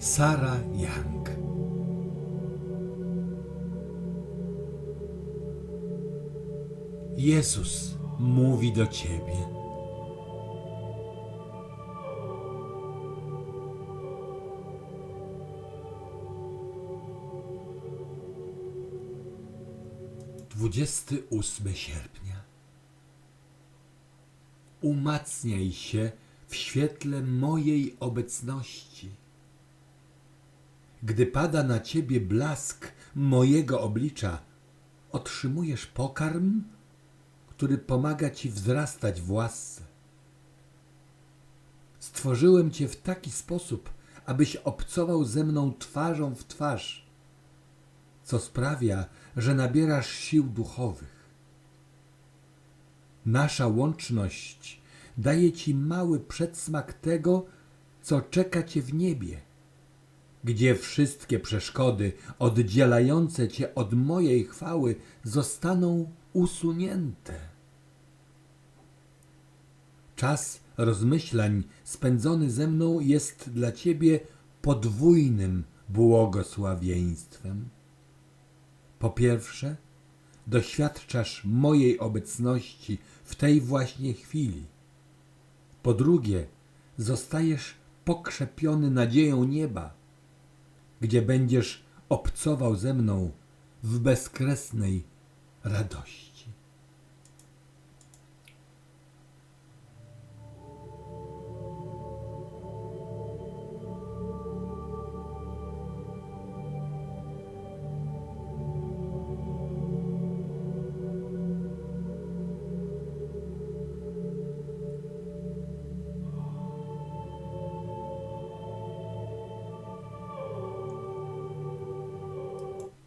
Sara Young. Jezus mówi do ciebie. Dwudziesty ósmy sierpnia. Umacniaj się w świetle mojej obecności. Gdy pada na ciebie blask mojego oblicza, otrzymujesz pokarm, który pomaga ci wzrastać w łasce. Stworzyłem cię w taki sposób, abyś obcował ze mną twarzą w twarz, co sprawia, że nabierasz sił duchowych. Nasza łączność daje ci mały przedsmak tego, co czeka cię w niebie, gdzie wszystkie przeszkody oddzielające cię od mojej chwały zostaną usunięte. Czas rozmyślań spędzony ze mną jest dla ciebie podwójnym błogosławieństwem. Po pierwsze, doświadczasz mojej obecności w tej właśnie chwili. Po drugie, zostajesz pokrzepiony nadzieją nieba, gdzie będziesz obcował ze mną w bezkresnej radości.